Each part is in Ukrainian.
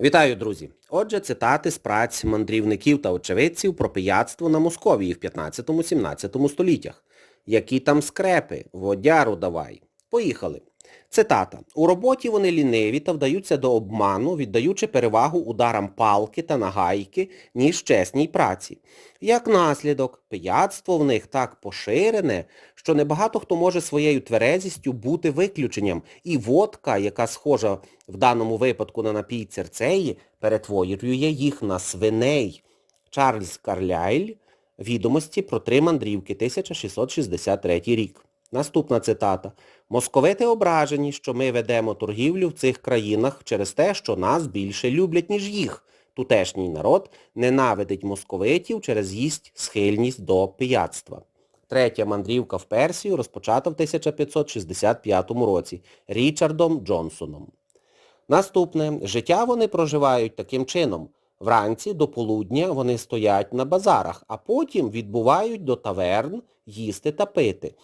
Вітаю, друзі! Отже, цитати з праць мандрівників та очевидців про пияцтво на Московії в 15-17 століттях. Які там скрепи? Водяру давай. Поїхали. Цитата. У роботі вони ліниві та вдаються до обману, віддаючи перевагу ударам палки та нагайки, ніж чесній праці. Як наслідок, пияцтво в них так поширене, що небагато хто може своєю тверезістю бути виключенням, і водка, яка схожа в даному випадку на напій церцеї, перетворює їх на свиней. Чарльз Карлайль, Відомості про три мандрівки, 1663 рік. Наступна цитата. Московити ображені, що ми ведемо торгівлю в цих країнах через те, що нас більше люблять, ніж їх. Тутешній народ ненавидить московитів через їсть схильність до пияцтва. Третя мандрівка в Персію розпочата в 1565 році Річардом Джонсоном. Наступне. Життя вони проживають таким чином. Вранці до полудня вони стоять на базарах, а потім відбувають до таверн їсти та пити,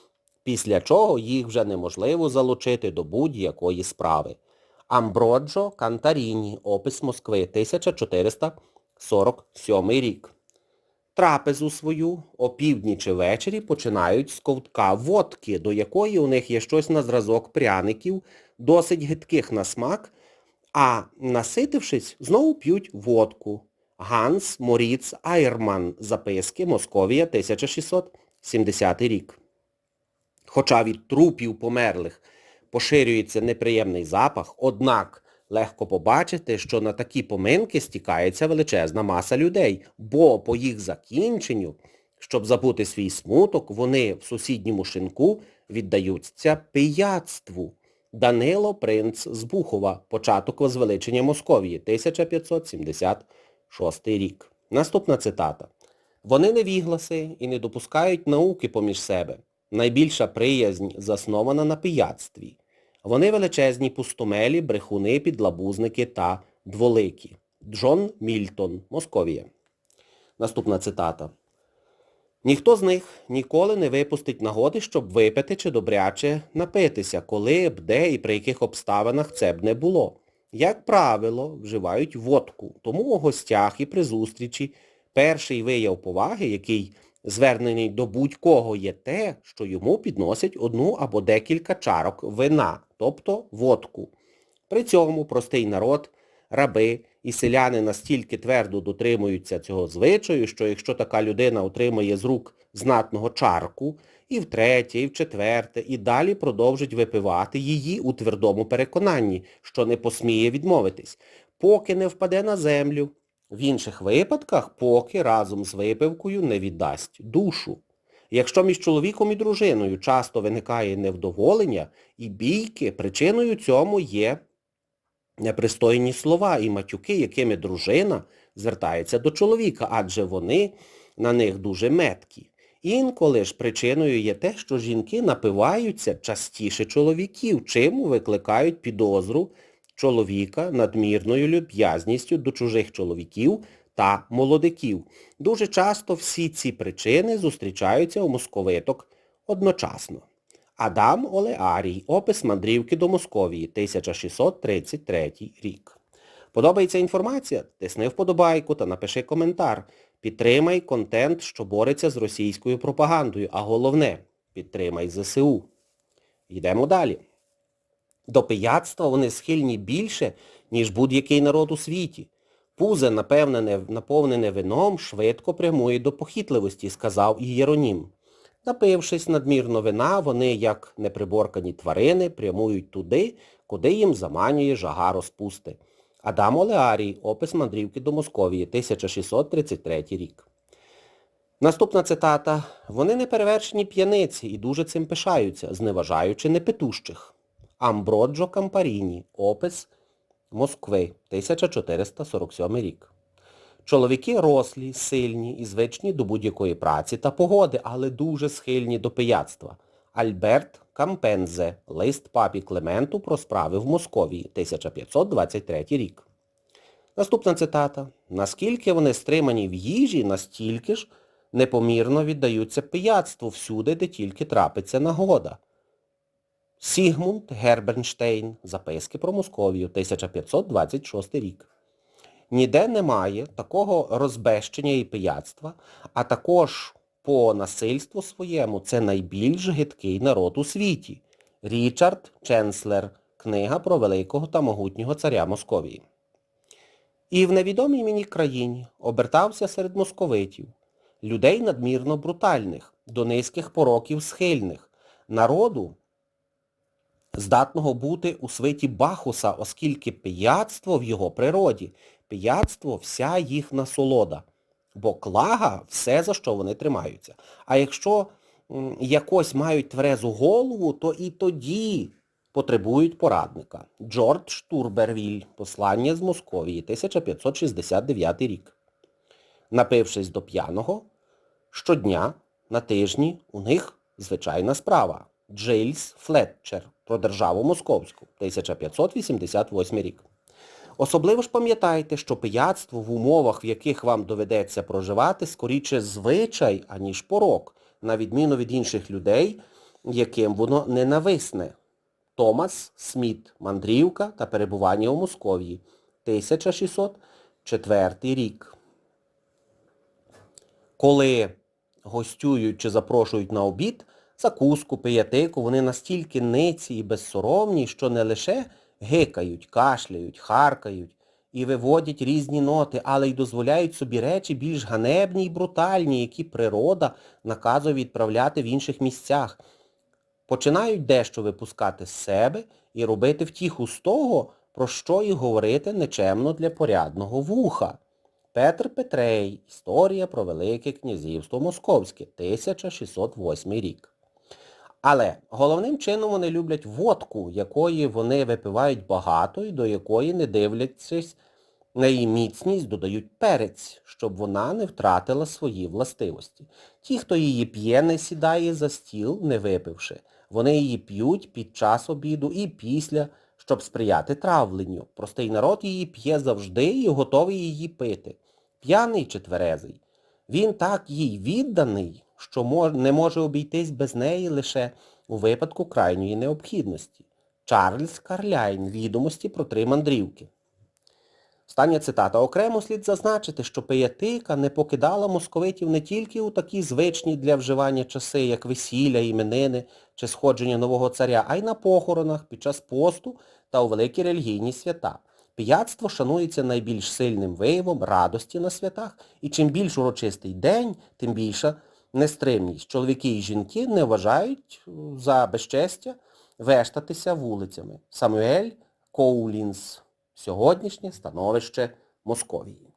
після чого їх вже неможливо залучити до будь-якої справи. Амброджо Кантаріні, опис Москви, 1447 рік. Трапезу свою опівдні чи ввечері починають з ковтка водки, до якої у них є щось на зразок пряників, досить гидких на смак, а наситившись, знову п'ють водку. Ганс Моріц Айрман. Записки Московія 1670 рік. Хоча від трупів померлих поширюється неприємний запах, однак легко побачити, що на такі поминки стікається величезна маса людей, бо по їх закінченню, щоб забути свій смуток, вони в сусідньому шинку віддаються пияцтву. Данило Принц з Бухова. Початок возвеличення Московії. 1576 рік. Наступна цитата. Вони невігласи і не допускають науки поміж себе. Найбільша приязнь заснована на пияцтві. Вони величезні пустомелі, брехуни, підлабузники та дволикі. Джон Мільтон, Московія. Наступна цитата. Ніхто з них ніколи не випустить нагоди, щоб випити чи добряче напитися, коли б, де і при яких обставинах це б не було. Як правило, вживають водку, тому у гостях і при зустрічі перший вияв поваги, який звернений до будь-кого, є те, що йому підносять одну або декілька чарок вина, тобто водку. При цьому простий народ, раби і селяни настільки твердо дотримуються цього звичаю, що якщо така людина отримає з рук знатного чарку, і втретє, і вчетверте, і далі продовжить випивати її у твердому переконанні, що не посміє відмовитись, поки не впаде на землю. В інших випадках, поки разом з випивкою не віддасть душу. Якщо між чоловіком і дружиною часто виникає невдоволення і бійки, причиною цьому є непристойні слова і матюки, якими дружина звертається до чоловіка, адже вони на них дуже меткі. Інколи ж причиною є те, що жінки напиваються частіше чоловіків, чим викликають підозру чоловіка надмірною люб'язністю до чужих чоловіків та молодиків. Дуже часто всі ці причини зустрічаються у московиток одночасно. Адам Олеарій. Опис мандрівки до Московії. 1633 рік. Подобається інформація? Тисни вподобайку та напиши коментар. Підтримай контент, що бореться з російською пропагандою. А головне, підтримай ЗСУ. Йдемо далі. До пияцтва вони схильні більше, ніж будь-який народ у світі. Пузе, наповнене, наповнене вином, швидко прямує до похитливості, сказав Ієронім. Напившись надмірно вина, вони, як неприборкані тварини, прямують туди, куди їм заманює жага розпусти. Адам Олеарій, опис мандрівки до Московії, 1633 рік. Наступна цитата. Вони неперевершені п'яниці і дуже цим пишаються, зневажаючи непетущих. Амброджо Кампаріні, опис Москви, 1447 рік. Чоловіки рослі, сильні і звичні до будь-якої праці та погоди, але дуже схильні до пияцтва. Альберт Кампензе, лист папі Клементу про справи в Московії, 1523 рік. Наступна цитата. Наскільки вони стримані в їжі, настільки ж непомірно віддаються пияцтву всюди, де тільки трапиться нагода. Сігмунд Гербернштейн. Записки про Московію, 1526 рік. Ніде немає такого розбещення і пияцтва, а також по насильству своєму це найбільш гидкий народ у світі. Річард Ченслер. Книга про великого та могутнього царя Московії. І в невідомій мені країні обертався серед московитів, людей надмірно брутальних, до низьких пороків схильних, народу, здатного бути у свиті Бахуса, оскільки пияцтво в його природі, пияцтво вся їх насолода, бо клага все, за що вони тримаються. А якщо якось мають тверезу голову, то і тоді потребують порадника. Джордж Турбервіль, послання з Московії, 1569 рік. Напившись до п'яного, щодня на тижні у них звичайна справа. Джейлс Флетчер про державу Московську, 1588 рік. Особливо ж пам'ятайте, що пияцтво в умовах, в яких вам доведеться проживати, скоріше звичай, аніж порок, на відміну від інших людей, яким воно ненависне. Томас Сміт, Мандрівка та перебування у Московії, 1604 рік. Коли гостюють чи запрошують на обід, закуску, пиятику, вони настільки ниці і безсоромні, що не лише гикають, кашляють, харкають і виводять різні ноти, але й дозволяють собі речі більш ганебні і брутальні, які природа наказує відправляти в інших місцях. Починають дещо випускати з себе і робити втіху з того, про що і говорити нечемно для порядного вуха. Петр Петрей. Історія про Велике князівство Московське. 1608 рік. Але головним чином вони люблять водку, якої вони випивають багато і до якої, не дивлячись на її міцність, додають перець, щоб вона не втратила свої властивості. Ті, хто її п'є, не сідає за стіл, не випивши. Вони її п'ють під час обіду і після, щоб сприяти травленню. Простий народ її п'є завжди і готовий її пити. П'яний чи тверезий. Він так їй відданий, що не може обійтись без неї лише у випадку крайньої необхідності. Чарльз Карляйн. Відомості про три мандрівки. Остання цитата. Окремо слід зазначити, що пиятика не покидала московитів не тільки у такі звичні для вживання часи, як весілля, іменини чи сходження нового царя, а й на похоронах, під час посту та у великі релігійні свята. Пияцтво шанується найбільш сильним виявом радості на святах, і чим більш урочистий день, тим більша нестримність. Чоловіки і жінки не вважають е, за безчестя вештатися вулицями. Самуель Коулінс. Сьогоднішнє становище Московії.